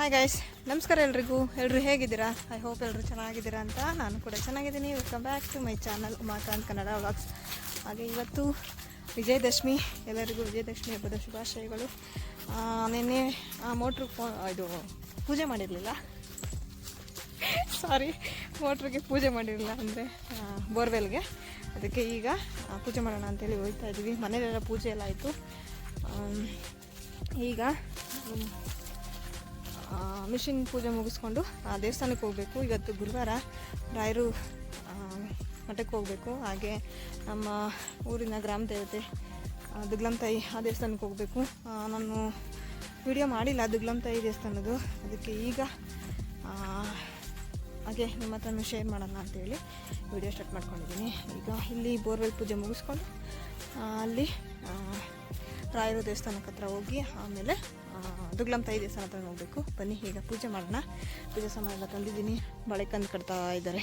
Hi guys ನಮಸ್ಕಾರ ಎಲ್ರಿಗೂ. ಎಲ್ಲರೂ ಹೇಗಿದ್ದೀರಾ? ಐ ಹೋಪ್ ಎಲ್ಲರೂ ಚೆನ್ನಾಗಿದ್ದೀರಾ ಅಂತ ನಾನು ಕೂಡ ಚೆನ್ನಾಗಿದ್ದೀನಿ. Welcome back to my channel Umakant Kannada vlogs ಹಾಗೆ ಇವತ್ತು ವಿಜಯದಶಮಿ, ಎಲ್ಲರಿಗೂ ವಿಜಯದಶಮಿ ಹಬ್ಬದ ಶುಭಾಶಯಗಳು. ನಿನ್ನೆ, ಆ, ಮೋಟ್ರು ಫೋ, ಇದು, ಪೂಜೆ ಮಾಡಿರಲಿಲ್ಲ. ಸಾರಿ ಮೋಟ್ರಿಗೆ ಪೂಜೆ ಮಾಡಿರಲಿಲ್ಲ ಅಂದರೆ ಬೋರ್ವೆಲ್ಗೆ. ಅದಕ್ಕೆ ಈಗ ಪೂಜೆ ಮಾಡೋಣ ಅಂತೇಳಿ ಹೋಗ್ತಾ ಇದ್ದೀವಿ. ಮನೇಲೆಲ್ಲ ಪೂಜೆ ಎಲ್ಲ ಆಯಿತು. ಈಗ ಮಿಷಿನ್ ಪೂಜೆ ಮುಗಿಸ್ಕೊಂಡು ದೇವಸ್ಥಾನಕ್ಕೆ ಹೋಗಬೇಕು. ಇವತ್ತು ಗುರುವಾರ ರಾಯರು ಮಠಕ್ಕೆ ಹೋಗಬೇಕು. ಹಾಗೆ ನಮ್ಮ ಊರಿನ ಗ್ರಾಮ ದೇವತೆ ದುಗ್ಲಂತಾಯಿ ದುಗ್ಲಂ ತಾಯಿ ಆ ದೇವಸ್ಥಾನಕ್ಕೆ ಹೋಗಬೇಕು. ನಾನು ವಿಡಿಯೋ ಮಾಡಿಲ್ಲ ದುಗ್ಲಂ ತಾಯಿ ದೇವಸ್ಥಾನದ್ದು. ಅದಕ್ಕೆ ಈಗ ಹಾಗೆ ನಿಮ್ಮ ಹತ್ರನೂ ಶೇರ್ ಮಾಡೋಣ ಅಂತೇಳಿ ವಿಡಿಯೋ ಸ್ಟಾರ್ಟ್ ಮಾಡ್ಕೊಂಡಿದ್ದೀನಿ. ಈಗ ಇಲ್ಲಿ ಬೋರ್ವೆಲ್ ಪೂಜೆ ಮುಗಿಸ್ಕೊಂಡು ಅಲ್ಲಿ ರಾಯರು ದೇವಸ್ಥಾನಕ್ಕೆ ಹತ್ರ ಹೋಗಿ ಆಮೇಲೆ ದುಗ್ಲಂ ತಾಯಿ ದೇವಸ್ಥಾನ ಹತ್ರ ಹೋಗಬೇಕು ಬನ್ನಿ, ಈಗ ಪೂಜೆ ಮಾಡೋಣ. ಪೂಜೆ ಸಾಮಾನು ಎಲ್ಲ ತಂದಿದ್ದೀನಿ ಬಳೆಕಂದು ಕಟ್ತಾ ಇದ್ದಾರೆ.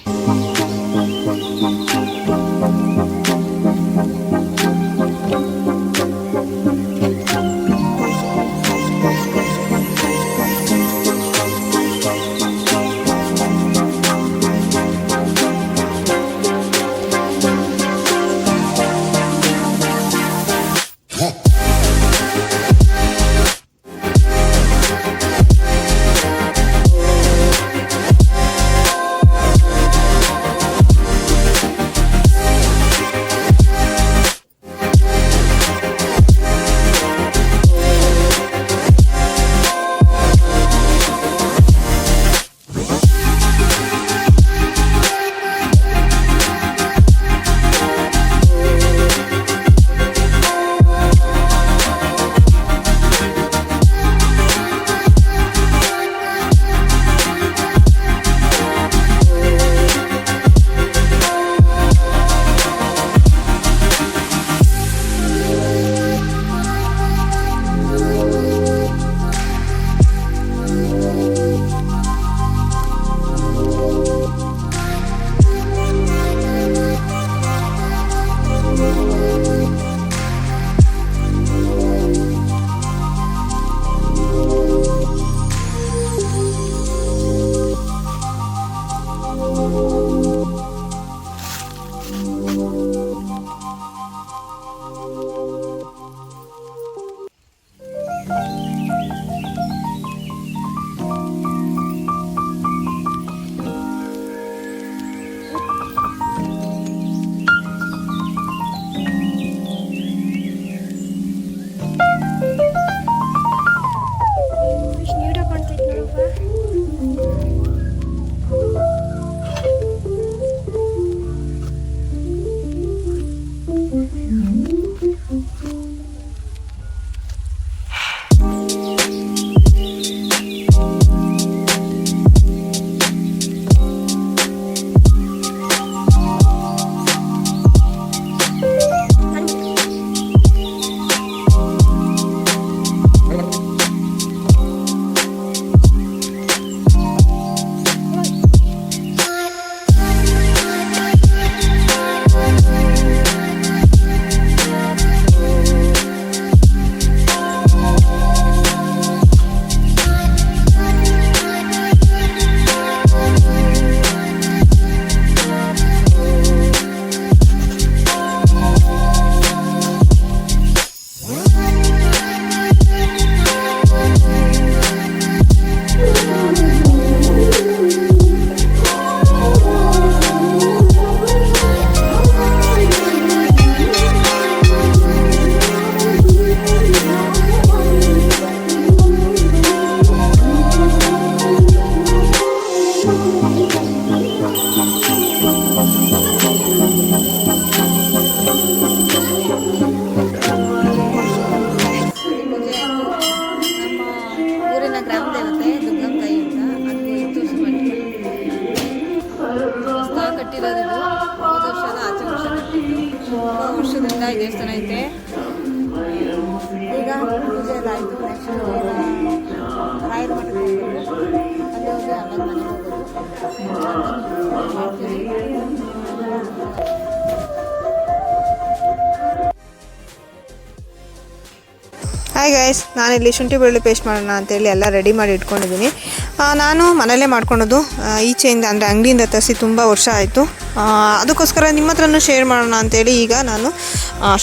ದೇವತೆ ದುರ್ಗಂ ತಾಯಿ ಅಂತ ಅದು ಹೊಸ್ದಾಗಿ ಕಟ್ಟಿರೋದು ಇದು ಹೋದ ವರ್ಷದ ಆಚೆ ವರ್ಷ. ವರ್ಷದಿಂದ ಈ ದೇವಸ್ಥಾನ ಐತೆ. ಈಗ ಪೂಜೆ ಎಲ್ಲ ಆಯಿತು. ನೆಕ್ಸ್ಟ್ ರಾಯರ ಮಠಕ್ಕೆ ಅಲ್ಲಿ ಹೋಗಿ ಮಾಡ್ತೀವಿ ಹಾಯ್ ಗೈಸ್ ನಾನಿಲ್ಲಿ ಶುಂಠಿ ಬೆಳ್ಳುಳ್ಳಿ ಪೇಸ್ಟ್ ಮಾಡೋಣ ಅಂತೇಳಿ ಎಲ್ಲ ರೆಡಿ ಮಾಡಿ ಇಟ್ಕೊಂಡಿದ್ದೀನಿ. ನಾನು ಮನೇಲೇ ಮಾಡ್ಕೊಳೋದು ಈಚೆಯಿಂದ ಅಂದರೆ ಅಂಗಡಿಯಿಂದ ತರಿಸಿ ತುಂಬ ವರ್ಷ ಆಯಿತು. ಅದಕ್ಕೋಸ್ಕರ ನಿಮ್ಮ ಹತ್ರನೂ ಶೇರ್ ಮಾಡೋಣ ಅಂತೇಳಿ ಈಗ ನಾನು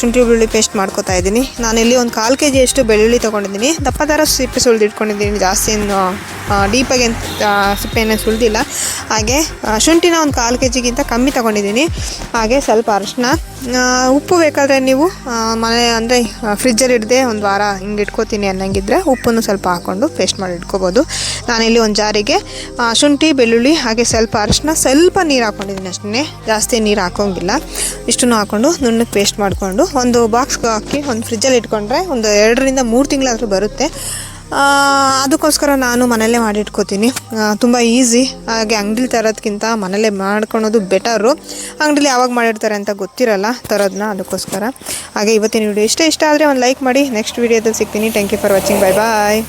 ಶುಂಠಿ ಬೆಳ್ಳುಳ್ಳಿ ಪೇಸ್ಟ್ ಮಾಡ್ಕೋತಾ ಇದ್ದೀನಿ. ನಾನಿಲ್ಲಿ ಒಂದು ಕಾಲು ಕೆ ಜಿಯಷ್ಟು ಬೆಳ್ಳುಳ್ಳಿ ತೊಗೊಂಡಿದ್ದೀನಿ. ದಪ್ಪ ಥರ ಸಿಪ್ಪೆ ಸುಳಿದಿಟ್ಕೊಂಡಿದ್ದೀನಿ ಜಾಸ್ತಿ ಏನು ಡೀಪಾಗಿ ಸಿಪ್ಪೆನೇ ಸುಳಿದಿಲ್ಲ. ಹಾಗೆ ಶುಂಠಿನ ಒಂದು ಕಾಲು ಕೆ ಜಿಗಿಂತ ಕಮ್ಮಿ ತೊಗೊಂಡಿದ್ದೀನಿ. ಹಾಗೆ ಸ್ವಲ್ಪ ಅರಿಶಿನ ಉಪ್ಪು ಬೇಕಾದರೆ ನೀವು ಮನೆ ಅಂದರೆ ಫ್ರಿಜ್ಜಲ್ಲಿ ಇಡದೆ ಒಂದು ವಾರ ಹಿಂಗೆ ಇಟ್ಕೋತೀನಿ ಅನ್ನಂಗಿದ್ರೆ ಉಪ್ಪನ್ನು ಸ್ವಲ್ಪ ಹಾಕ್ಕೊಂಡು ಪೇಸ್ಟ್ ಮಾಡಿ ಇಟ್ಕೋಬೋದು. ನಾನಿಲ್ಲಿ ಒಂದು ಜಾರಿಗೆ ಶುಂಠಿ, ಬೆಳ್ಳುಳ್ಳಿ ಹಾಗೆ ಸ್ವಲ್ಪ ಅರಿಶಿನ ಸ್ವಲ್ಪ ನೀರು ಹಾಕ್ಕೊಂಡಿದ್ದೀನಿ ಅಷ್ಟೇ ಜಾಸ್ತಿ ನೀರು ಹಾಕೋಂಗಿಲ್ಲ. ಇಷ್ಟನ್ನು ಹಾಕ್ಕೊಂಡು ನುಣ್ಣಗೆ ಪೇಸ್ಟ್ ಮಾಡಿಕೊಂಡು ಒಂದು ಬಾಕ್ಸ್ಗೆ ಹಾಕಿ ಒಂದು ಫ್ರಿಜ್ಜಲ್ಲಿ ಇಟ್ಕೊಂಡ್ರೆ ಒಂದು ಎರಡರಿಂದ ಮೂರು ತಿಂಗಳಾದರೂ ಬರುತ್ತೆ. ಅದಕ್ಕೋಸ್ಕರ ನಾನು ಮನೆಯಲ್ಲೇ ಮಾಡಿಟ್ಕೋತೀನಿ ತುಂಬ ಈಸಿ ಹಾಗೆ ಅಂಗಡಿಲಿ ತರೋದಕ್ಕಿಂತ ಮನೆಯಲ್ಲೇ ಮಾಡ್ಕೊಳೋದು ಬೆಟರು ಅಂಗಡಿಲಿ ಯಾವಾಗ ಮಾಡಿರ್ತಾರೆ ಅಂತ ಗೊತ್ತಿರಲ್ಲ ತರೋದನ್ನ ಅದಕ್ಕೋಸ್ಕರ. ಹಾಗೆ ಇವತ್ತಿನ ವಿಡಿಯೋ ಇಷ್ಟ ಇಷ್ಟ ಆದರೆ ಒಂದು ಲೈಕ್ ಮಾಡಿ. ನೆಕ್ಸ್ಟ್ ವೀಡಿಯೋದಲ್ಲಿ ಸಿಗ್ತೀನಿ. Thank you for watching bye bye